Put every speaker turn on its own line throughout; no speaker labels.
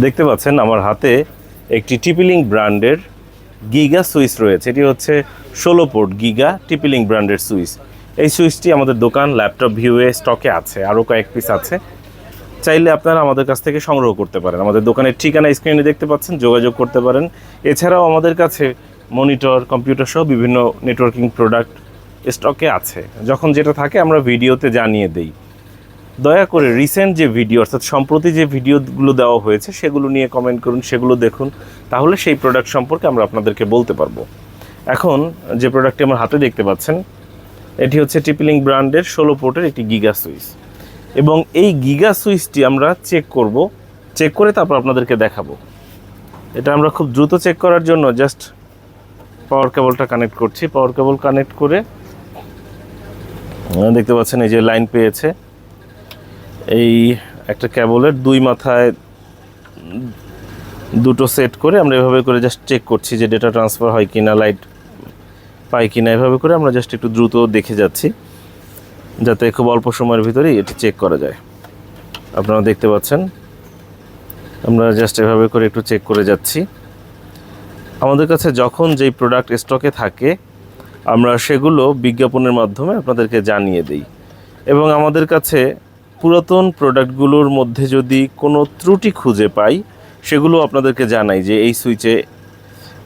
দেখতে পাচ্ছেন আমার হাতে একটি টিপিলিং ব্র্যান্ডের গিগা সুইচ রয়েছে। এটি হচ্ছে ষোলো পোর্ট গিগা টিপিলিং ব্র্যান্ডের সুইচ এই সুইচটি আমাদের দোকান ল্যাপটপ ভিউয়ে স্টকে আছে, আরও কয়েক পিস আছে। চাইলে আপনারা আমাদের কাছ থেকে সংগ্রহ করতে পারেন। আমাদের দোকানের ঠিকানা স্ক্রিনে দেখতে পাচ্ছেন, যোগাযোগ করতে পারেন। এছাড়াও আমাদের কাছে মনিটর কম্পিউটার সহ বিভিন্ন নেটওয়ার্কিং প্রোডাক্ট স্টকে আছে। যখন যেটা থাকে, আমরা ভিডিওতে জানিয়ে দেই। দয়া করে রিসেন্ট যে ভিডিও অর্থাৎ সম্প্রতি যে ভিডিওগুলো দেওয়া হয়েছে, সেগুলো নিয়ে কমেন্ট করুন, সেগুলো দেখুন, তাহলে সেই প্রোডাক্ট সম্পর্কে আমরা আপনাদেরকে বলতে পারব। এখন যে প্রোডাক্টটি আমার হাতে দেখতে পাচ্ছেন, এটি হচ্ছে টিপিলিং ব্র্যান্ডের ষোলো পোর্টের একটি গিগা সুইচ এবং এই গিগা সুইচটি আমরা চেক করব চেক করে তারপর আপনাদেরকে দেখাবো। এটা আমরা খুব দ্রুত চেক করার জন্য জাস্ট পাওয়ার কেবলটা কানেক্ট করছি। পাওয়ার কেবল কানেক্ট করে, দেখতে পাচ্ছেন এই যে লাইন পেয়েছে। এই একটা ক্যাবলের দুই মাথায় দুটো সেট করে আমরা এভাবে করে জাস্ট চেক করছি যে ডেটা ট্রান্সফার হয় কি না লাইট পাই কি না এভাবে করে আমরা জাস্ট একটু দ্রুত দেখে যাচ্ছি, যাতে খুব অল্প সময়ের ভিতরেই এটি চেক করা যায়। আপনারা দেখতে পাচ্ছেন, আমরা জাস্ট এভাবে করে একটু চেক করে যাচ্ছি। আমাদের কাছে যখন যেই প্রোডাক্ট স্টকে থাকে, আমরা সেগুলো বিজ্ঞাপনের মাধ্যমে আপনাদেরকে জানিয়ে দিই। এবং আমাদের কাছে পুরাতন প্রোডাক্টগুলোর মধ্যে যদি কোনো ত্রুটি খুঁজে পাই, সেগুলো আপনাদেরকে জানাই যে এই সুইচে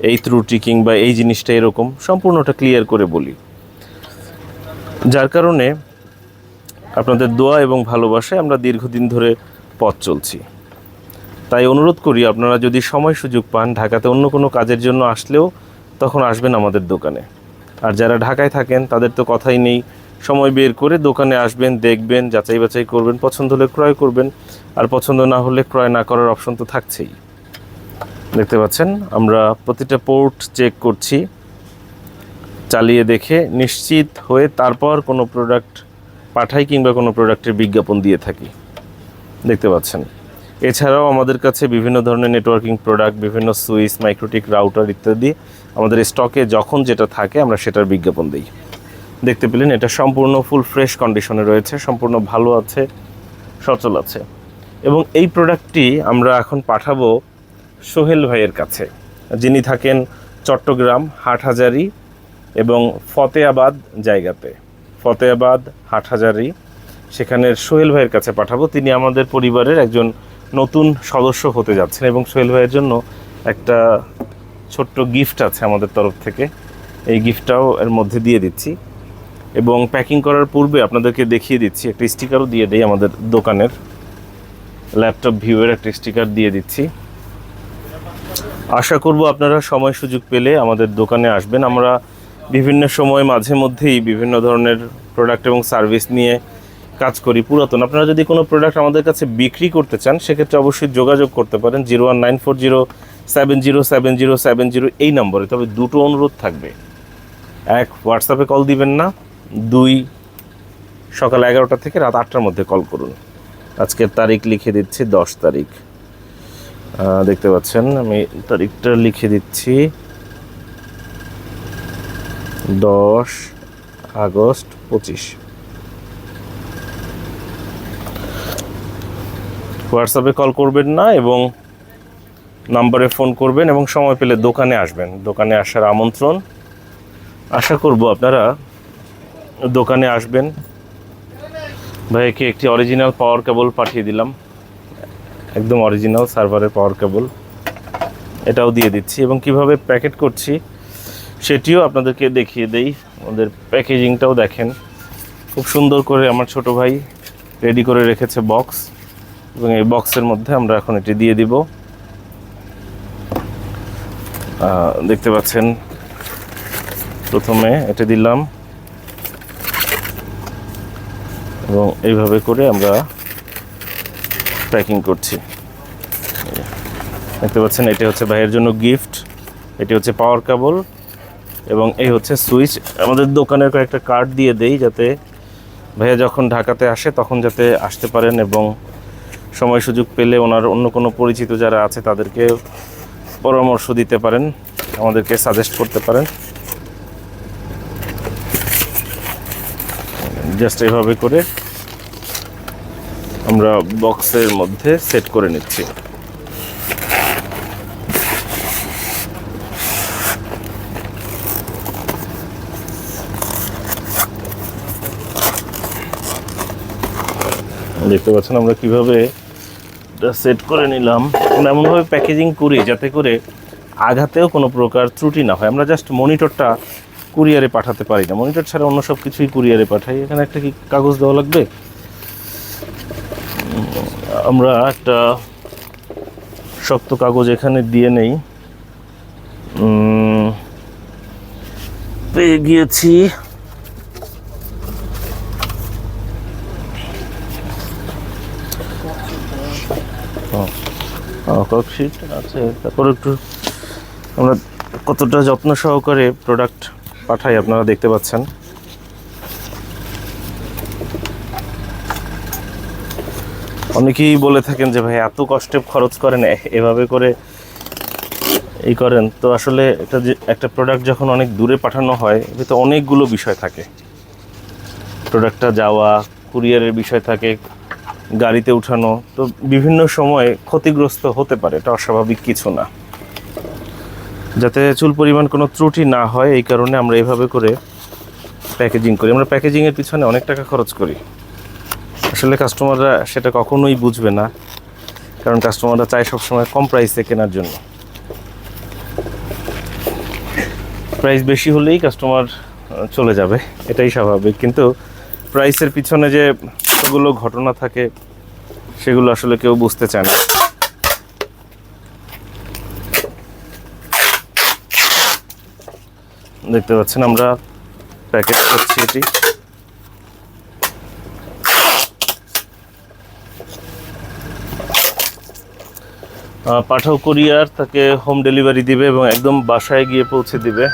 এই ত্রুটি কিংবা এই জিনিসটা এরকম, সম্পূর্ণটা ক্লিয়ার করে বলি। যার কারণে আপনাদের দোয়া এবং ভালোবাসায় আমরা দীর্ঘদিন ধরে পথ চলছি। তাই অনুরোধ করি, আপনারা যদি সময় সুযোগ পান, ঢাকাতে অন্য কোনো কাজের জন্য আসলেও তখন আসবেন আমাদের দোকানে। আর যারা ঢাকায় থাকেন, তাদের তো কথাই নেই সময় বের করে দোকানে আসবেন, দেখবেন, যাচাই বাছাই করবেন, পছন্দ হলে ক্রয় করবেন, আর পছন্দ না হলে ক্রয় না করার অপশন তো থাকছেই। দেখতে পাচ্ছেন, আমরা প্রতিটা পোর্ট চেক করছি। চালিয়ে দেখে নিশ্চিত হয়ে তারপর কোনো প্রোডাক্ট পাঠাই কিংবা কোনো প্রোডাক্টের বিজ্ঞাপন দিয়ে থাকি। দেখতে পাচ্ছেন, এছাড়াও আমাদের কাছে বিভিন্ন ধরনের নেটওয়ার্কিং প্রোডাক্ট, বিভিন্ন সুইচ, মাইক্রোটিক রাউটার ইত্যাদি আমাদের স্টকে যখন যেটা থাকে আমরা সেটার বিজ্ঞাপন দিই। দেখতে পেলেন, এটা সম্পূর্ণ ফুল ফ্রেশ কন্ডিশনে রয়েছে, সম্পূর্ণ ভালো আছে, সচল আছে। এবং এই প্রোডাক্টটি আমরা এখন পাঠাবো সোহেল ভাইয়ের কাছে। যিনি থাকেন চট্টগ্রাম, হাটহাজারি এবং ফতেয়াবাদ জায়গাতে। ফতেয়াবাদ হাটহাজারি, সেখানের সোহেল ভাইয়ের কাছে পাঠাবো। তিনি আমাদের পরিবারের একজন নতুন সদস্য হতে যাচ্ছেন এবং সোহেল ভাইয়ের জন্য একটা ছোট্ট গিফট আছে আমাদের তরফ থেকে। এই গিফটটাও এর মধ্যে দিয়ে দিচ্ছি। এবং প্যাকিং করার পূর্বে আপনাদেরকে দেখিয়ে দিচ্ছি, একটা স্টিকারও দিয়ে দিই আমাদের দোকানের। ল্যাপটপ ভিউয়ের একটা স্টিকার দিয়ে দিচ্ছি। আশা করব আপনারা সময় সুযোগ পেলে আমাদের দোকানে আসবেন। আমরা বিভিন্ন সময় মাঝে মধ্যেই বিভিন্ন ধরনের প্রোডাক্ট এবং সার্ভিস নিয়ে কাজ করি। পুরাতন, আপনারা যদি কোনো প্রোডাক্ট আমাদের কাছে বিক্রি করতে চান, সেক্ষেত্রে অবশ্যই যোগাযোগ করতে পারেন zero one nine four zero seven zero seven zero seven zero এই নম্বরে। তবে দুটো অনুরোধ থাকবে। এক হোয়াটসঅ্যাপে কল দিবেন না। দুই সকাল এগারোটা থেকে রাত আটটার মধ্যে কল করুন। আজকের তারিখ লিখে দিচ্ছি দশ তারিখ। দেখতে পাচ্ছেন, আমি তারিখটা লিখে দিচ্ছি দশ আগস্ট পঁচিশ। হোয়াটসঅ্যাপে কল করবেন না এবং নাম্বারে ফোন করবেন এবং সময় পেলে দোকানে আসবেন। দোকানে আসার আমন্ত্রণ। আশা করব আপনারা দোকানে আসবেন। ভাইকে একটি অরিজিনাল পাওয়ার কেবল পাঠিয়ে দিলাম। একদম অরিজিনাল সার্ভারের পাওয়ার কেবল এটাও দিয়ে দিচ্ছি এবং কীভাবে প্যাকেট করছি, সেটিও আপনাদেরকে দেখিয়ে দেই। ওদের প্যাকেজিংটাও দেখেন। খুব সুন্দর করে আমার ছোট ভাই রেডি করে রেখেছে বক্স এবং এই বক্সের মধ্যে আমরা এখন এটি দিয়ে দিব। দেখতে পাচ্ছেন, প্রথমে এটা দিলাম। এবং এইভাবে করে আমরা প্যাকিং করছি। দেখতে পাচ্ছেন, এটা হচ্ছে ভাইয়ের জন্য গিফট এটি হচ্ছে পাওয়ার কেবল এবং এই হচ্ছে সুইচ আমাদের দোকানের কয়েকটা কার্ড দিয়ে দেই যাতে ভাইয়া যখন ঢাকাতে আসে তখন যাতে আসতে পারেন এবং সময় সুযোগ পেলে ওনার অন্য কোনো পরিচিত যারা আছে তাদেরকে পরামর্শ দিতে পারেন, আমাদেরকে সাজেস্ট করতে পারেন। জাস্ট এভাবে করে আমরা বক্সের মধ্যে সেট করে নিচ্ছি। দেখতে পাচ্ছেন আমরা কীভাবে সেট করে নিলাম। আমরা এমনভাবে প্যাকেজিং করি যাতে করে আঘাতেও কোনো প্রকার ত্রুটি না হয়। আমরা জাস্ট মনিটরটা কুরিয়ারে পাঠাতে পারি না। মনিটর ছাড়া অন্য সব কিছুই কুরিয়ারে পাঠাই। এখানে একটা কি কাগজ দেওয়া লাগবে? আমরা একটা শক্ত কাগজ এখানে দিয়ে নেই। পেয়ে গিয়েছি। ককশিট আছে। তারপর একটু আমরা কতটা যত্ন সহকারে প্রোডাক্ট পাঠাই, আপনারা দেখতে পাচ্ছেন। অনেকেই বলে থাকেন যে, ভাই, এত কষ্টে খরচ করেন এভাবে করে এই করেন। তো আসলে এটা যে, একটা প্রোডাক্ট যখন অনেক দূরে পাঠানো হয় এতে অনেকগুলো বিষয় থাকে। প্রোডাক্টটা যাওয়া কুরিয়ারের বিষয় থাকে, গাড়িতে উঠানো, তো বিভিন্ন সময় ক্ষতিগ্রস্ত হতে পারে, এটা অস্বাভাবিক কিছু না। যাতে চুল পরিমাণ কোনো ত্রুটি না হয়, এই কারণে আমরা এভাবে করে প্যাকেজিং করি। আমরা প্যাকেজিংয়ের পিছনে অনেক টাকা খরচ করি। আসলে কাস্টমাররা সেটা কখনোই বুঝবে না, কারণ কাস্টমাররা চায় সবসময় কম প্রাইসে কেনার জন্য। প্রাইস বেশি হলেই কাস্টমার চলে যাবে, এটাই স্বাভাবিক। কিন্তু প্রাইসের পিছনে যে কতগুলো ঘটনা থাকে, সেগুলো আসলে কেউ বুঝতে চায় না। দেখতে পাচ্ছেন আমরা প্যাকেট করছি এটি। পাঠাও কুরিয়ার তাকে হোম ডেলিভারি দিবে এবং একদম বাসায় গিয়ে পৌঁছে দিবে।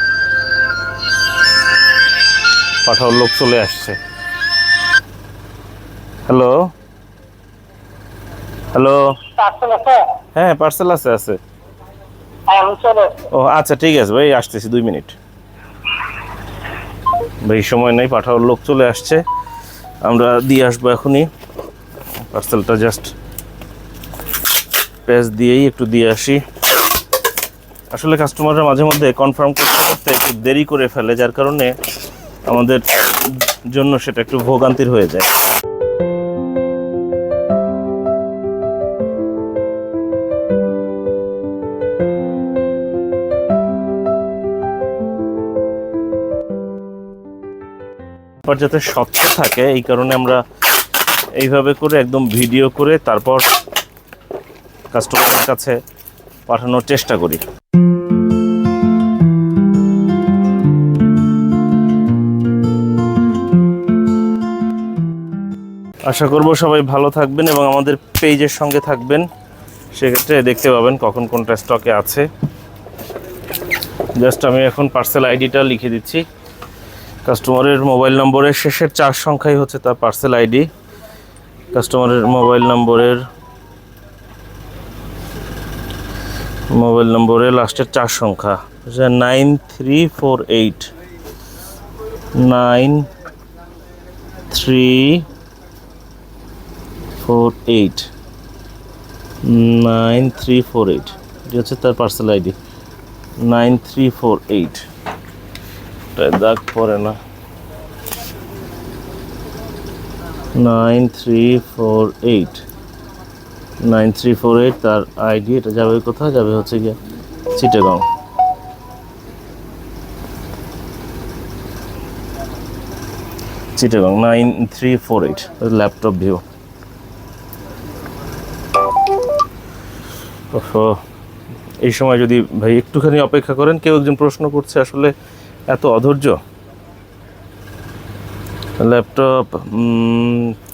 পাঠাও লোক চলে আসছে। হ্যালো হ্যালো হ্যাঁ পার্সেল আছে আছে।
হ্যাঁ
ও আচ্ছা ঠিক আছে ভাই আসতেছি দুই মিনিট। ভাই সময় নেই, পাঠাওয়ার লোক চলে আসছে। আমরা দিয়ে আসব এখনই। পার্সেলটা জাস্ট প্যাচ দিয়েই একটু দিয়ে আসি। আসলে কাস্টমাররা মাঝে মধ্যে কনফার্ম করতে করতে একটু দেরি করে ফেলে, যার কারণে আমাদের জন্য সেটা একটু ভোগান্তির হয়ে যায়। ব্যাপার যাতে স্বচ্ছ থাকে, এই কারণে আমরা এইভাবে করে একদম ভিডিও করে তারপর কাস্টমারের কাছে পাঠানোর চেষ্টা করি। আশা করব সবাই ভালো থাকবেন এবং আমাদের পেজের সঙ্গে থাকবেন। সেক্ষেত্রে দেখতে পাবেন কখন কোনটা স্টকে আছে। জাস্ট আমি এখন পার্সেল আইডিটা লিখে দিচ্ছি। কাস্টমারের মোবাইল নম্বরের শেষের চার সংখ্যাই হচ্ছে তার পার্সেল আইডি। কাস্টমারের মোবাইল নম্বরের মোবাইল নম্বরে লাস্টের চার সংখ্যা। Nine three four eight, nine three four eight, nine three four eight. এটি হচ্ছে তার parcel ID. Nine three four eight. দাগ পড়ে না। Nine three four eight. Nine three four eight তার আইডি এটা যাবে কোথায়? যাবে হচ্ছে গিয়ে Chittagong. Chittagong, nine three four eight, laptop view. এই সময় যদি ভাই একটুখানি অপেক্ষা করেন, কেউ একজন প্রশ্ন করছে আসলে এত অধৈর্য? ল্যাপটপ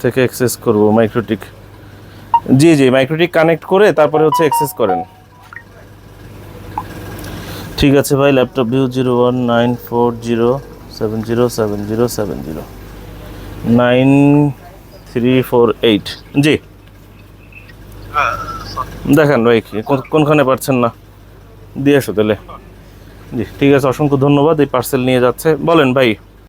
থেকে অ্যাক্সেস করব মাইক্রোটিক জি জি মাইক্রোটিক কানেক্ট করে তারপরে হচ্ছে অ্যাক্সেস করেন। ঠিক আছে ভাই laptop view zero one nine four zero seven zero seven zero seven zero nine three four eight জি দেখেন ভাই কোনখানে পারছেন না? দিয়ে আসো তাহলে। জি ঠিক আছে অসংখ্য ধন্যবাদ এই পার্সেল নিয়ে যাচ্ছে। বলেন ভাই।